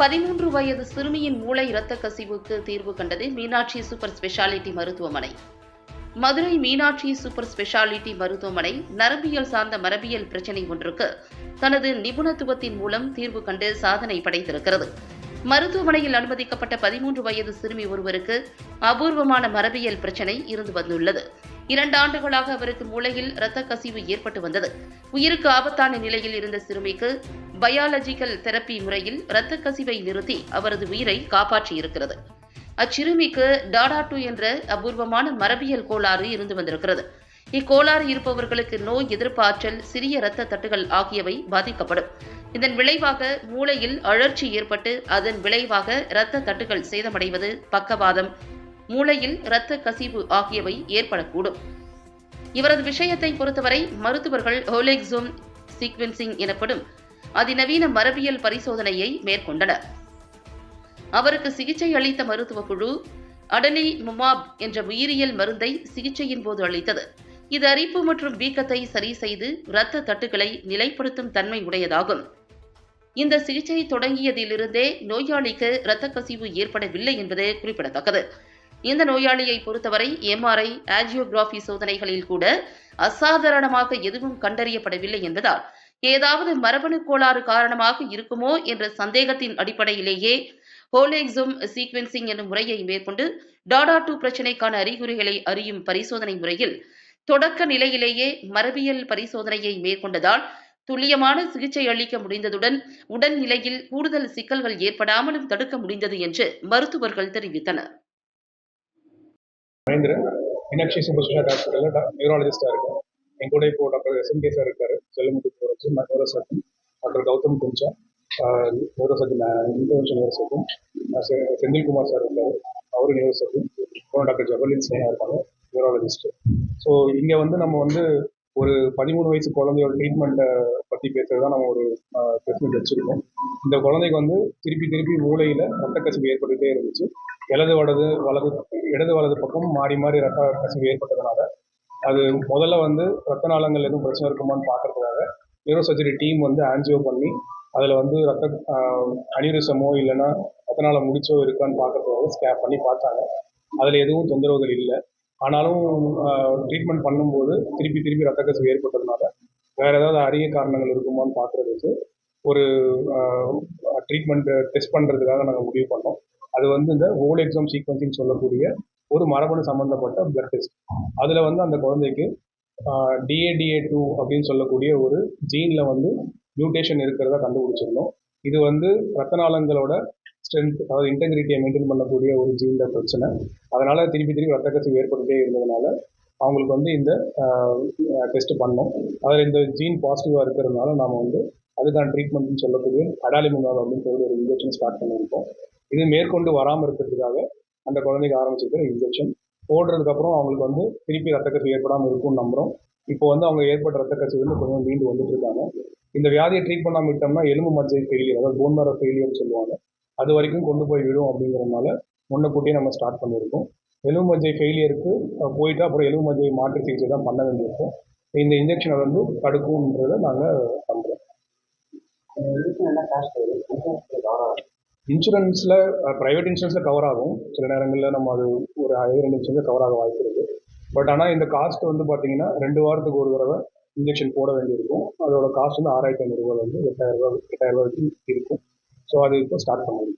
பதிமூன்று வயது சிறுமியின் மூளை இரத்த கசிவுக்கு தீர்வு கண்டது மீனாட்சி சூப்பர் ஸ்பெஷாலிட்டி மருத்துவமனை. மதுரை மீனாட்சி சூப்பர் ஸ்பெஷாலிட்டி மருத்துவமனை நரம்பியல் சார்ந்த மரபியல் பிரச்சினை ஒன்றுக்கு தனது நிபுணத்துவத்தின் மூலம் தீர்வு கண்டு சாதனை படைத்திருக்கிறது. மருத்துவமனையில் அனுமதிக்கப்பட்ட பதிமூன்று வயது சிறுமி ஒருவருக்கு அபூர்வமான மரபியல் பிரச்சினை இருந்து வந்துள்ளது. இரண்டு ஆண்டுகளாக அவருக்கு மூளையில் இரத்த கசிவு ஏற்பட்டு வந்தது. உயிருக்கு ஆபத்தான நிலையில் இருந்த சிறுமிக்கு பயாலஜிக்கல் தெரப்பி முறையில் இரத்த கசிவை நிறுத்தி அவரது உயிரை காப்பாற்றியிருக்கிறது. அச்சிறுமிக்கு டாடா டூ என்ற அபூர்வமான மரபியல் கோளாறு இருந்து வந்திருக்கிறது. இக்கோளாறு இருப்பவர்களுக்கு நோய் எதிர்ப்பாற்றல் சிறிய இரத்த தட்டுகள் ஆகியவை பாதிக்கப்படும். இதன் விளைவாக மூளையில் அழற்சி ஏற்பட்டு அதன் விளைவாக இரத்த தட்டுகள் சேதமடைவது பக்கவாதம் மூளையில் இரத்த கசிவு ஆகியவை ஏற்படக்கூடும். இவரது விஷயத்தை பொறுத்தவரை மருத்துவர்கள் ஹோலெக்ஸோம் சீக்வென்சிங் எனப்படும் அதிநவீன மரபியல் பரிசோதனையை மேற்கொண்டனர். அவருக்கு சிகிச்சை அளித்த மருத்துவ குழு அடலி முமாப் என்ற உயிரியல் மருந்தை சிகிச்சையின் போது அளித்தது. இது அரிப்பு மற்றும் வீக்கத்தை சரி செய்து இரத்த தட்டுகளை நிலைப்படுத்தும் தன்மை உடையதாகும். இந்த சிகிச்சை தொடங்கியதிலிருந்தே நோயாளிக்கு இரத்த கசிவு ஏற்படவில்லை என்பது குறிப்பிடத்தக்கது. இந்த நோயாளியை பொறுத்தவரை எம்ஆர்ஐ ஆஜியோகிராபி சோதனைகளில் கூட அசாதாரணமாக எதுவும் கண்டறியப்படவில்லை என்பதால் ஏதாவது மரபணு கோளாறு காரணமாக இருக்குமோ என்ற சந்தேகத்தின் அடிப்படையிலேயே ஹோலேக்ஸும் சீக்வென்சிங் என்னும் முறையை மேற்கொண்டு டாடா டூ பிரச்சினைக்கான அறிகுறிகளை அறியும் பரிசோதனை முறையில் தொடக்க நிலையிலேயே மரபியல் பரிசோதனையை மேற்கொண்டதால் துல்லியமான சிகிச்சை அளிக்க முடிந்ததுடன் உடல் நிலையில் கூடுதல் சிக்கல்கள் ஏற்படாமலும் தடுக்க முடிந்தது என்று மருத்துவர்கள் தெரிவித்தனர். மகேந்திரன் மீனாட்சி சூப்பர் டாக்டர் நியூராலஜிஸ்டாக இருக்கேன் என் கூட இப்போ டாக்டர் எஸ்எம்கே சார் இருக்காரு Chellamuthu போரச்சு neuro surgeon doctor Gautham Kunja neuro surgeon intervention neuro surgeon Senthilkumar sir இருக்காரு அவரு நியூரோ சர்ஜன் அப்புறம் டாக்டர் ஜபலின் சேனா இருக்காங்க நியூராலஜிஸ்ட் ஸோ இங்கே வந்து நம்ம வந்து ஒரு பதிமூணு வயசு குழந்தையோட ட்ரீட்மெண்ட்டை பற்றி பேசுறது தான் நம்ம ஒரு ட்ரெஸ்மெண்ட் வச்சுருக்கோம். இந்த குழந்தைக்கு வந்து திருப்பி திருப்பி மூளையில் ரத்த கசிவு ஏற்பட்டுகிட்டே இருந்துச்சு. இடது வலது வலது இடது வலது பக்கம் மாறி மாறி ரத்த கசிவு ஏற்பட்டதுனால அது முதல்ல வந்து ரத்த நாளங்கள் எதுவும் பிரச்சனை இருக்குமான்னு பார்க்கறதுக்காக நியூரோ சர்ஜரி டீம் வந்து ஆன்ஜியோ பண்ணி அதில் வந்து ரத்த அனிரிசமோ இல்லைன்னா ரத்த நாளம் முடிச்சோ இருக்கான்னு பார்க்கறதுக்காக ஸ்கேப் பண்ணி பார்த்தாங்க. அதில் எதுவும் தொந்தரவுகள் இல்லை. ஆனாலும் ட்ரீட்மெண்ட் பண்ணும்போது திருப்பி திருப்பி ரத்த கசிவு ஏற்பட்டதுனால வேறு ஏதாவது அரிய காரணங்கள் இருக்குமான்னு பார்க்குறதுக்கு ஒரு ட்ரீட்மெண்ட் டெஸ்ட் பண்ணுறதுக்காக நாங்கள் முடிவு பண்ணோம். அது வந்து இந்த ஹோல் எக்ஸாம் சீக்வன்சிங் சொல்லக்கூடிய ஒரு மரபணு சம்மந்தப்பட்ட பிளட் டெஸ்ட் அதில் வந்து அந்த குழந்தைக்கு டிஏடிஏ டூ அப்படின்னு சொல்லக்கூடிய ஒரு ஜீனில் வந்து மியூட்டேஷன் இருக்கிறதா கண்டுபிடிச்சிருந்தோம். இது வந்து ரத்த நாளங்களோட ஸ்ட்ரென்த் அதாவது இன்டெகிரிட்டியை மெயின்டைன் பண்ணக்கூடிய ஒரு ஜீனில் பிரச்சனை. அதனால் திருப்பி திருப்பி ரத்த கசிவு ஏற்பட்டுட்டே இருந்ததுனால அவங்களுக்கு வந்து இந்த டெஸ்ட் பண்ணோம். அதில் இந்த ஜீன் பாசிட்டிவாக இருக்கிறதுனால நாம் வந்து அதுக்கான ட்ரீட்மெண்ட்னு சொல்லக்கூடிய அடாலிமுனால் அப்படின்னு சொல்லி ஒரு இன்ஜெக்ஷன் ஸ்டார்ட் பண்ணியிருக்கோம். இது மேற்கொண்டு வராமல் இருக்கிறதுக்காக அந்த குழந்தைக்கு ஆரம்பிச்சிருக்கிற இன்ஜெக்ஷன் போடுறதுக்கப்புறம் அவங்களுக்கு வந்து திருப்பி ரத்த கசிவு ஏற்படாமல் இருக்கும்னு நம்புகிறோம் இப்போ வந்து அவங்க ஏற்பட்ட ரத்த வந்து கொஞ்சம் மீண்டு வந்துட்டு இருக்காங்க. இந்த வியாதியை ட்ரீட் பண்ணாமல் விட்டோம்னா எலும்பு மஜ்ஜை ஃபெயிலியர் அதாவது போன் மேரோ ஃபெயிலியர்னு சொல்லுவாங்க. அது வரைக்கும் கொண்டு போய் விடும் அப்படிங்கிறதுனால முன்னக்கூட்டியே நம்ம ஸ்டார்ட் பண்ணியிருக்கோம். எலும்பு மஜ்ஜை ஃபெயிலியருக்கு போயிட்டு அப்புறம் எலும்பு மஜ்ஜை மாற்று சிகிச்சை தான் பண்ண வேண்டியிருக்கும். இந்த இன்ஜெக்ஷனை வந்து தடுக்கும்ன்றதை நாங்கள் பண்ணுறோம் இன்சூரன்ஸில் ப்ரைவேட் இன்சூரன்ஸில் கவர் ஆகும். சில நேரங்களில் நம்ம அது ஒரு ஐந்து நிமிஷம் கவர் ஆக வாய்ப்பு இருக்குது பட் ஆனால் இந்த காஸ்ட் வந்து பார்த்தீங்கன்னா ரெண்டு வாரத்துக்கு ஒரு தடவை இன்ஜெக்ஷன் போட வேண்டியிருக்கும். அதோட காஸ்ட் வந்து ஆறாயிரத்தி ஐநூறுரூவா வந்து எட்டாயிரரூபா எட்டாயிரரூபா வரைக்கும் இருக்கும். ஸோ அது இப்போ ஸ்டார்ட் பண்ணியிருக்கோம்